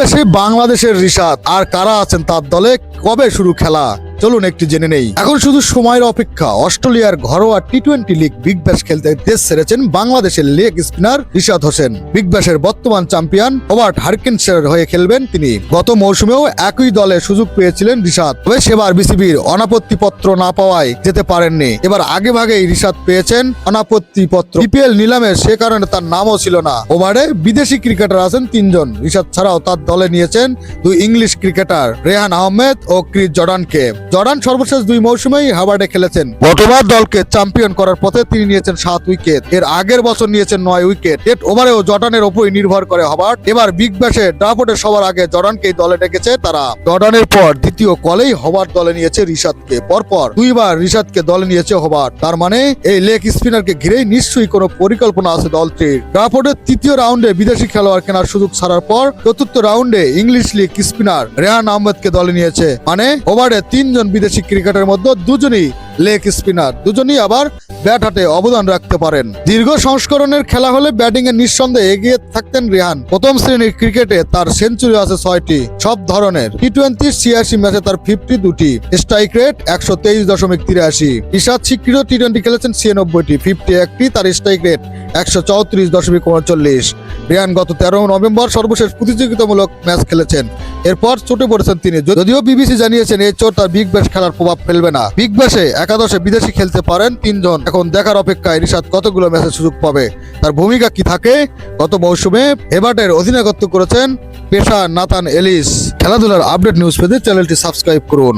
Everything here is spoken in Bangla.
ব্যাশে বাংলাদেশের রিশাদ আর কারা আছেন তার দলে কবে শুরু খেলা? চলুন একটু জেনে নেই। এখন শুধু সময়ের অপেক্ষা। অস্ট্রেলিয়ার ঘরোয়া T twenty league Big Bash খেলতে দেশ ছেড়েছেন বাংলাদেশের leg spinner Rishad Hossain. Big ব্যাশের বর্তমান চ্যাম্পিয়ন ওভার্ট হারকিনসের হয়ে খেলবেন তিনি। গত মৌসুমেও একই দলে সুযোগ পেয়েছিলেন রিশাদ। তবে সেবার বিসিবির অনাপত্তি পত্র না পাওয়ায় যেতে পারেননি। এবার আগে ভাগেই রিশাদ পেয়েছেন অনাপত্তি পত্র বিপিএল নিলামে সে কারণে তার নামও ছিল না। ওভারে বিদেশি ক্রিকেটার আছেন তিনজন। রিশাদ ছাড়াও তার দলে নিয়েছেন দুই ইংলিশ ক্রিকেটার রেহান আহমেদ ও ক্রিস জর্ডানকে জর্ডান সর্বশেষ দুই মৌসুমেই হাওয়ার্ডে খেলেছেন। গতবার দলকে চ্যাম্পিয়ন করার পথে তিনি নিয়েছেন সাত উইকেট। এর আগের বছর নিয়েছেন নয় উইকেট। টেট ওভারেও জর্ডানের ওপরই নির্ভর করে হবার্ট এবার বিগ ব্যাশে ড্রাফটের সবার আগে জর্ডানকেই দলে ডেকেছে তারা। জর্ডানের পর দ্বিতীয় কলেই হবার্ট দলে নিয়েছে রিশাদকে। পরপর দুইবার রিশাদকে দলে নিয়েছে হবার্ট তার মানে এই লেগ স্পিনারকে ঘিরেই নিশ্চয়ই কোনো পরিকল্পনা আছে দলটির। ড্রাফটের তৃতীয় রাউন্ডে বিদেশি খেলোয়াড় কেনার সুযোগ ছাড়ার পর চতুর্থ রাউন্ডে ইংলিশ লিগ স্পিনার রেহান আহমেদকে দলে নিয়েছে। মানে ওভারে তিনজন বিদেশি ক্রিকেটের মধ্যে দুজনই লেগ স্পিনার, দুজনই আবার ব্যাট হাতে অবদান রাখতে পারেন। দীর্ঘ সংস্করণের খেলা হলে ব্যাটিং এ নিঃসন্দেহে এগিয়ে থাকতেন রিহান প্রথম শ্রেণির ক্রিকেটে তার সেঞ্চুরি আছে ছয়টি। সব ধরনের টি টোয়েন্টি ছিয়াশি ম্যাচে তার ফিফটি দুটি। স্ট্রাইক রেট একশো তেইশ দশমিক তিরাশি। ইশাদ স্বীকৃত টি টোয়েন্টি খেলেছেন ছিয়ানব্বইটি। ফিফটি একটি, তার স্ট্রাইক রেট একশো চৌত্রিশ দশমিক উনচল্লিশ। রিয়ান গত তেরো নভেম্বর সর্বশেষ প্রতিযোগিতামূলক ম্যাচ খেলেছেন। এরপর চোটে পড়েছেন তিনি। যদিও বিবিসি জানিয়েছেন, এই চোট তার বিগ ব্যাশ খেলার প্রভাব ফেলবে না। বিগ ব্যাশে একাদশে বিদেশি খেলতে পারেন তিনজন। এখন দেখার অপেক্ষায় রিশাদ কতগুলো ম্যাচে সুযোগ পাবে? তার ভূমিকা কি থাকে? গত মৌসুমে হেবার্টের অধিনায়কত্ব করেছেন পেশা নাতান এলিস। খেলাধুলার আপডেট নিউজ পেতে চ্যানেলটি সাবস্ক্রাইব করুন।